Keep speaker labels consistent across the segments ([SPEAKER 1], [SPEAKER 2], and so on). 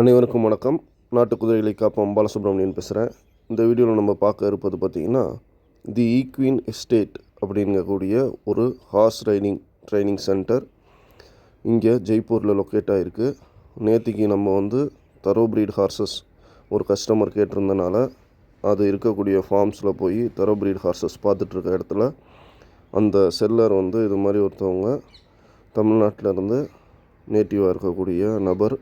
[SPEAKER 1] அனைவருக்கும் வணக்கம். நாட்டு குதிரைகளை காப்போம். பாலசுப்ரமணியன் பேசுகிறேன் இந்த வீடியோவில் நம்ம பார்க்க இருப்பது பார்த்திங்கன்னா தி ஈக்வீன் எஸ்டேட் அப்படிங்கக்கூடிய ஒரு ஹார்ஸ் ரைடிங் ட்ரைனிங் சென்டர் இங்கே ஜெய்ப்பூரில் லொக்கேட் ஆகிருக்கு நேற்றுக்கு நம்ம வந்து தரோ பிரீட் ஹார்சஸ் ஒரு கஸ்டமர் கேட்டிருந்தனால அது இருக்கக்கூடிய ஃபார்ம்ஸில் போய் தரோ பிரீட் ஹார்சஸ் பார்த்துட்ருக்க இடத்துல அந்த செல்லர் வந்து இது மாதிரி ஒருத்தவங்க தமிழ்நாட்டில் இருந்து நேட்டிவாக இருக்கக்கூடிய நபர்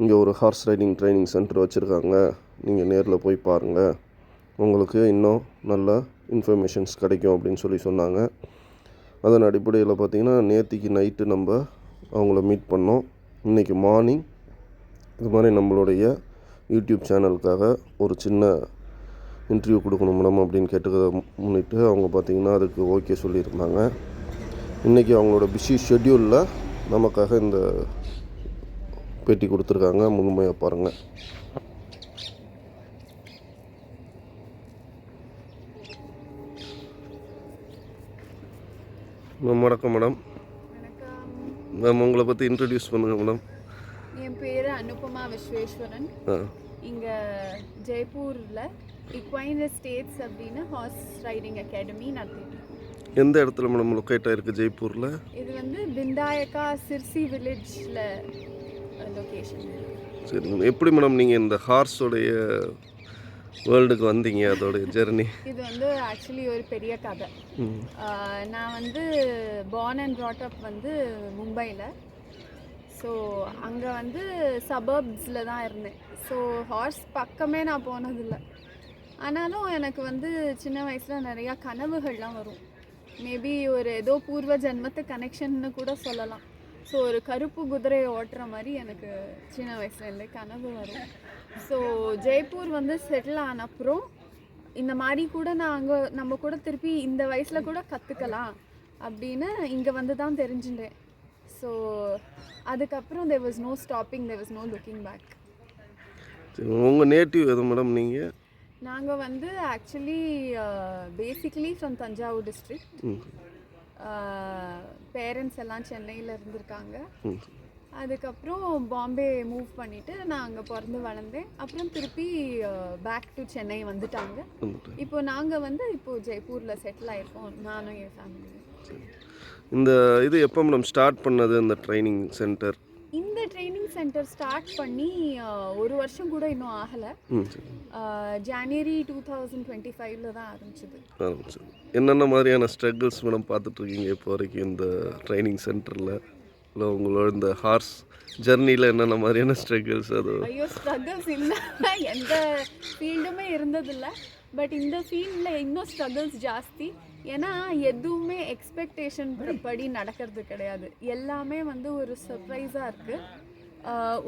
[SPEAKER 1] இங்கே ஒரு ஹார்ஸ் ரைடிங் ட்ரைனிங் சென்டர் வச்சுருக்காங்க. நீங்கள் நேரில் போய் பாருங்கள் உங்களுக்கு இன்னும் நல்ல இன்ஃபர்மேஷன்ஸ் கிடைக்கும் அப்படின்னு சொல்லி சொன்னாங்க. அதன் அடிப்படையில் பார்த்திங்கன்னா நேற்றுக்கு நைட்டு நம்ம அவங்கள மீட் பண்ணோம். இன்றைக்கி மார்னிங் இது மாதிரி நம்மளுடைய யூடியூப் சேனலுக்காக ஒரு சின்ன இன்டர்வியூ கொடுக்கணும் மேடம் அப்படின்னு கேட்டுக்கிறத முன்னிட்டு அவங்க பார்த்திங்கன்னா அதுக்கு ஓகே சொல்லியிருந்தாங்க. இன்றைக்கி அவங்களோட பிஸி ஷெட்யூலில் நமக்காக இந்த பேட்டி கொடுத்துருக்காங்க. முழுமையாக பாருங்கள் வணக்கம் மேடம். மேம் உங்களை பற்றி இன்ட்ரடியூஸ் பண்ணுங்கள் மேடம்.
[SPEAKER 2] என் பேர் அனுபமா விஸ்வேஸ்வரன். இங்கே ஜெய்ப்பூரில் இக்வைன் ஸ்டேட்ஸ் அப்படின்னு ஹார்ஸ் ரைடிங் அகாடமி நடத்திட்டு.
[SPEAKER 1] எந்த இடத்துல மேடம் லொக்கேட் ஆகிருக்கு ஜெய்ப்பூரில்?
[SPEAKER 2] இது வந்து பிந்தாயக்கா சிர்சி வில்லேஜில்
[SPEAKER 1] சரி மேடம் எப்படி மேடம் நீங்கள் இந்த ஹார்ஸோடைய வேர்ல்டுக்கு வந்தீங்க அதோடைய ஜெர்னி
[SPEAKER 2] இது வந்து ஆக்சுவலி ஒரு பெரிய கதை. நான் வந்து பார்ன் அண்ட் brought up வந்து மும்பையில் ஸோ அங்கே வந்து சபர்ப்ஸில் தான் இருந்தேன். ஸோ ஹார்ஸ் பக்கமே நான் போனதில்லை. ஆனாலும் எனக்கு வந்து சின்ன வயசில் நிறையா கனவுகள்லாம் வரும். மேபி ஒரு ஏதோ பூர்வ ஜென்மத்து கனெக்ஷன்னு கூட சொல்லலாம். ஸோ ஒரு கருப்பு குதிரையை ஓட்டுற மாதிரி எனக்கு சின்ன வயசுலேருந்தே கனவு வரும். ஸோ ஜெய்ப்பூர் வந்து செட்டில் ஆன அப்புறம் இந்த மாதிரி கூட நான் அங்கே நம்ம கூட திருப்பி இந்த வயசில் கூட கற்றுக்கலாம் அப்படின்னு இங்கே வந்து தான் தெரிஞ்சுட்டேன். ஸோ அதுக்கப்புறம் there was no stopping there was no looking back
[SPEAKER 1] உங்கள் நேட்டிவ் எது மேடம் நீங்கள்
[SPEAKER 2] நாங்கள் வந்து actually basically from Thanjavur district parents எல்லாம் சென்னையில் இருந்திருக்காங்க. அதுக்கப்புறம் பாம்பே மூவ் பண்ணிவிட்டு நான் அங்கே பிறந்து வளர்ந்தேன். அப்புறம் திருப்பி பேக் டு சென்னை வந்துட்டாங்க. இப்போ நாங்கள் வந்து இப்போ ஜெய்ப்பூரில் செட்டில் ஆயிருக்கோம். நானும் என் ஃபேமிலியும்
[SPEAKER 1] இந்த இது எப்போ மேடம் ஸ்டார்ட் பண்ணது இந்த ட்ரைனிங் சென்டர்
[SPEAKER 2] சென்டர் ஸ்டார்ட் பண்ணி ஒரு வருஷம் கூட இன்னும் ஆகலை. ஜனவரி டூ தௌசண்ட் டுவெண்ட்டி ஃபைவ்ல தான் ஆரம்பிச்சது.
[SPEAKER 1] ஆரம்பிச்சு என்னென்ன மாதிரியான ஸ்ட்ரகிள்ஸ் மேடம் பார்த்துட்ருக்கீங்க இப்போ வரைக்கும் இந்த ட்ரைனிங் சென்டரில் இல்லை உங்களோட இந்த ஹார்ஸ் ஜர்னியில் என்னென்ன மாதிரியான ஸ்ட்ரகிள்ஸ் அது?
[SPEAKER 2] ஐயோ ஸ்ட்ரகிள்ஸ் இல்லை. எந்த ஃபீல்டுமே இருந்ததில்ல. பட் இந்த ஃபீல்டில் இன்னும் ஸ்ட்ரகிள்ஸ் ஜாஸ்தி. ஏன்னா எதுவுமே எக்ஸ்பெக்டேஷன் படி நடக்கிறது கிடையாது. எல்லாமே வந்து ஒரு சர்ப்ரைஸாக இருக்குது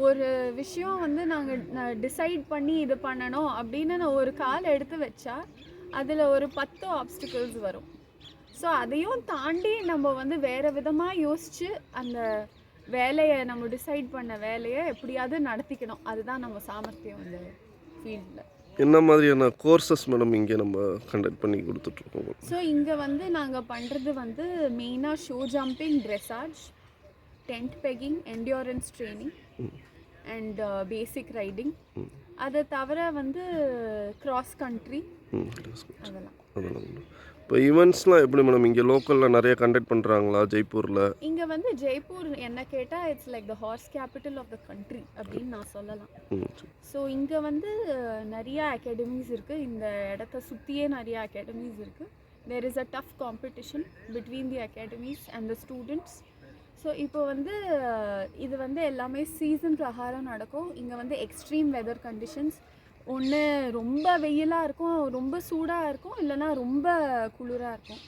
[SPEAKER 2] ஒரு விஷயம் வந்து நாங்கள் டிசைட் பண்ணி இது பண்ணணும் அப்படின்னு நான் ஒரு கால் எடுத்து வச்சா அதில் ஒரு பத்து ஆப்ஸ்டிகல்ஸ் வரும். ஸோ அதையும் தாண்டி நம்ம வந்து வேறு விதமாக யோசித்து அந்த வேலையை நம்ம டிசைட் பண்ண வேலையை எப்படியாவது நடத்திக்கணும். அதுதான் நம்ம சாமர்த்தியம் இந்த ஃபீல்டில்
[SPEAKER 1] என்ன மாதிரியான கோர்சஸ் மேடம் இங்கே நம்ம கண்டக்ட் பண்ணி கொடுத்துட்ருக்கோம்
[SPEAKER 2] ஸோ இங்கே வந்து நாங்கள் பண்ணுறது வந்து மெயினாக show jumping dressage tent pegging endurance training and basic riding அதை தவிர வந்து கிராஸ் கண்ட்ரி
[SPEAKER 1] ம்
[SPEAKER 2] அதெல்லாம்.
[SPEAKER 1] இப்போ ஈவெண்ட்ஸ்லாம் எப்படி மேடம் இங்கே லோக்கலில் நிறைய கண்டக்ட் பண்ணுறாங்களா ஜெய்ப்பூரில்?
[SPEAKER 2] இங்கே வந்து ஜெய்ப்பூர் என்ன கேட்டால் it's like the horse capital of the country அப்படின்னு நான் சொல்லலாம். ஸோ இங்கே வந்து அஹ், நிறைய அகாடமிஸ் இருக்குது இந்த இடத்த சுற்றியே நிறைய அகாடமிஸ் இருக்குது there is a tough competition between the academies and the students so இப்போ வந்து இது வந்து எல்லாமே சீசன் பிரகாரம் நடக்கும். இங்கே வந்து எக்ஸ்ட்ரீம் வெதர் கண்டிஷன்ஸ் ஒன்று ரொம்ப வெயிலாக இருக்கும் ரொம்ப சூடாக இருக்கும் இல்லைன்னா ரொம்ப குளிராக இருக்கும்.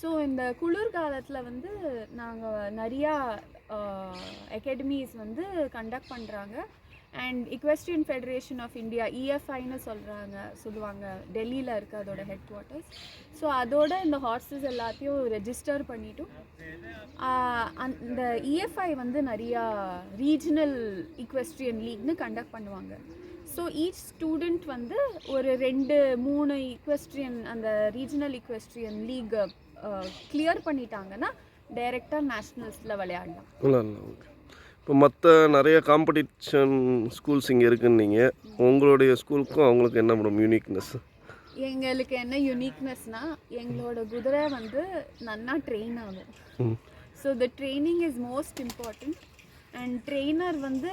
[SPEAKER 2] ஸோ இந்த குளிர் காலத்தில் வந்து நாங்கள் நிறையா அகாடமிஸ் வந்து கண்டக்ட் பண்ணுறாங்க and equestrian federation of India இஎஃப்ஐன்னு சொல்கிறாங்க சொல்லுவாங்க டெல்லியில் இருக்க அதோட ஹெட் குவார்ட்டர்ஸ் ஸோ அதோட இந்த ஹார்சஸ் எல்லாத்தையும் ரெஜிஸ்டர் பண்ணிட்டும் அந்த இஎஃப்ஐ வந்து நிறையா ரீஜனல் இக்வெஸ்ட்ரியன் லீக்னு கண்டக்ட் பண்ணுவாங்க. ஸோ ஈச் ஸ்டூடெண்ட் வந்து ஒரு ரெண்டு மூணு இக்வெஸ்ட்ரியன் அந்த ரீஜனல் இக்வெஸ்ட்ரியன் லீக் கிளியர் பண்ணிட்டாங்கன்னா டைரெக்டாக நேஷ்னல்ஸில் விளையாடலாம்.
[SPEAKER 1] ஓகே இப்போ மற்ற நிறைய காம்படிஷன் ஸ்கூல்ஸ் இங்கே இருக்குன்னீங்க உங்களுடைய ஸ்கூலுக்கும் அவங்களுக்கு என்ன மேடம் யூனிக்னஸ்
[SPEAKER 2] எங்களுக்கு என்ன யுனிக்னஸ்னா எங்களோட குதிரை வந்து நன்னா ட்ரெயின் ஆகும். So the training is most important and trainer வந்து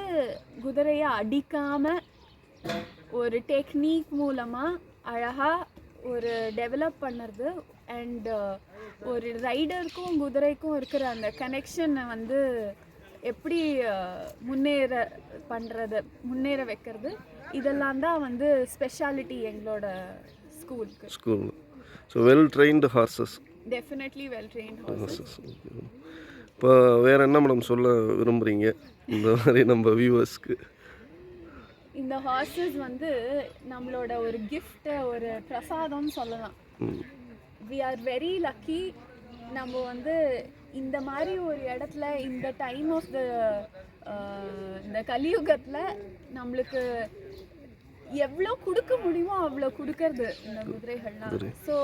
[SPEAKER 2] குதிரையை அடிக்காமல் ஒரு டெக்னிக் மூலமாக அழகாக ஒரு டெவலப் பண்ணுறது அண்ட் ஒரு ரைடருக்கும் குதிரைக்கும் இருக்கிற அந்த கனெக்ஷனை வந்து எப்படி முன்னேற பண்ணுறது முன்னேற வைக்கிறது இதெல்லாம் தான் வந்து ஸ்பெஷாலிட்டி எங்களோட ஸ்கூலுக்கு
[SPEAKER 1] school so well trained horses
[SPEAKER 2] definitely well train
[SPEAKER 1] horses இப்போ வேறு என்ன மேடம் சொல்ல விரும்புகிறீங்க இந்த மாதிரி நம்ம வியூவர்ஸ்க்கு
[SPEAKER 2] இந்த ஹார்சஸ் வந்து நம்மளோட ஒரு கிஃப்ட் ஒரு பிரசாதம் சொல்லலாம். வி ஆர் வெரி லக்கி நம்ம வந்து இந்த மாதிரி ஒரு இடத்துல இந்த டைம் ஆஃப் த இந்த கலியுகத்தில் நம்மளுக்கு எவ்வளோ கொடுக்க முடியுமோ அவ்வளோ கொடுக்கறது இந்த குதிரைகள்லாம். ஸோ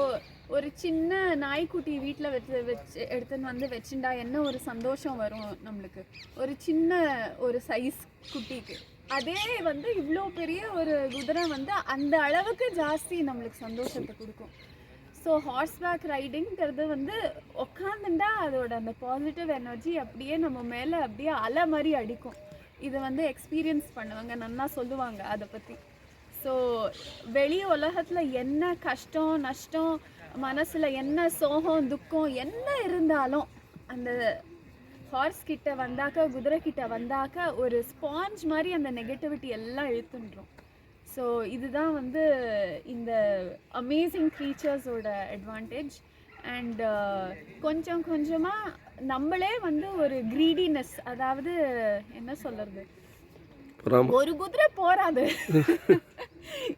[SPEAKER 2] ஒரு சின்ன நாய்க்குட்டி வீட்டில் வச்சு வச்சு எடுத்துன்னு வந்து வச்சுண்டா என்ன ஒரு சந்தோஷம் வரும் நம்மளுக்கு? ஒரு சின்ன ஒரு சைஸ் குட்டிக்கு. அதே வந்து இவ்வளோ பெரிய ஒரு குதிரை வந்து அந்த அளவுக்கு ஜாஸ்தி நம்மளுக்கு சந்தோஷத்தை கொடுக்கும். ஸோ ஹார்ஸ் பேக் ரைடிங்கிறது வந்து உக்காந்துட்டா அதோட அந்த பாசிட்டிவ் எனர்ஜி அப்படியே நம்ம மேலே அப்படியே அலை மாதிரி அடிக்கும். இதை வந்து எக்ஸ்பீரியன்ஸ் பண்ணுவாங்க நன்னா சொல்லுவாங்க அதை பற்றி ஸோ வெளி உலகத்தில் என்ன கஷ்டம் நஷ்டம் மனசில் என்ன சோகம் துக்கம் என்ன இருந்தாலும் அந்த ஹார்ஸ் கிட்ட வந்தாக்க குதிரை கிட்ட வந்தாக்க ஒரு ஸ்பாஞ்ச் மாதிரி அந்த நெகட்டிவிட்டி எல்லாம் இழுத்துன்றோம். ஸோ இதுதான் வந்து இந்த அமேசிங் க்ரீச்சர்ஸோட அட்வான்டேஜ் அண்ட் கொஞ்சம் கொஞ்சமாக நம்மளே வந்து ஒரு க்ரீடினஸ் அதாவது என்ன சொல்கிறது ஒரு குதிரை போறாது.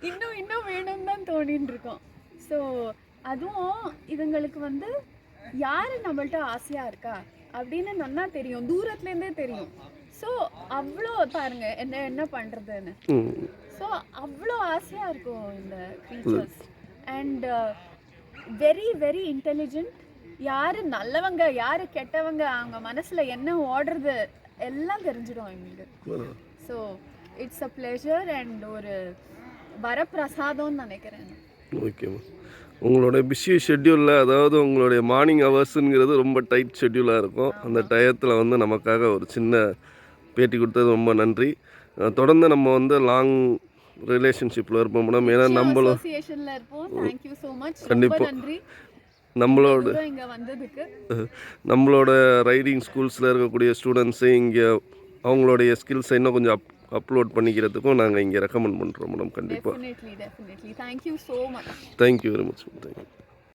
[SPEAKER 2] இன்னும் இன்னும் வேணும்னு தான் தோணின்னு இருக்கோம். ஸோ அதுவும் இதுங்களுக்கு வந்து யாரு நம்மள்ட்ட ஆசையா இருக்கா? அப்படின்னு நல்லா தெரியும். தூரத்துல இருந்தே தெரியும். ஸோ அவ்வளோ பாருங்க என்ன என்ன பண்றதுன்னு.
[SPEAKER 1] ம்.
[SPEAKER 2] ஸோ அவ்வளோ ஆசையாக இருக்கும் இந்த creatures and very very intelligent யார் நல்லவங்க யார் கெட்டவங்க அவங்க மனசில் என்ன ஓடுறது எல்லாம் தெரிஞ்சிடும் எங்களுக்கு so it's a pleasure and ஒரு வரப்பிரசாதம்னு நினைக்கிறேன்
[SPEAKER 1] ஓகேம்மா உங்களோட பிஸி ஷெட்யூலில் அதாவது உங்களுடைய மார்னிங் ஹவர்ஸுங்கிறது ரொம்ப டைட் ஷெட்யூலாக இருக்கும். அந்த டயத்தில் வந்து நமக்காக ஒரு சின்ன பேட்டி கொடுத்தது ரொம்ப நன்றி. தொடர்ந்து நம்ம வந்து லாங் ரிலேஷன்ஷிப்பில் இருப்போம் மேடம். ஏன்னா நம்மளும்
[SPEAKER 2] அசோசியேஷனில் இருப்போம். தேங்க்யூ ஸோ மச் ரொம்ப
[SPEAKER 1] கண்டிப்பா.
[SPEAKER 2] நன்றி.
[SPEAKER 1] நம்மளோட நம்மளோட ரைடிங் ஸ்கூல்ஸில் இருக்கக்கூடிய ஸ்டூடெண்ட்ஸு இங்கே அவங்களுடைய ஸ்கில்ஸை இன்னும் கொஞ்சம் அப் அப்லோட் பண்ணிக்கிறதுக்கும் நாங்கள் இங்கே ரெக்கமெண்ட் பண்ணுறோம் மேடம் கண்டிப்பாக தேங்க்யூ வெரி மச் தேங்க்யூ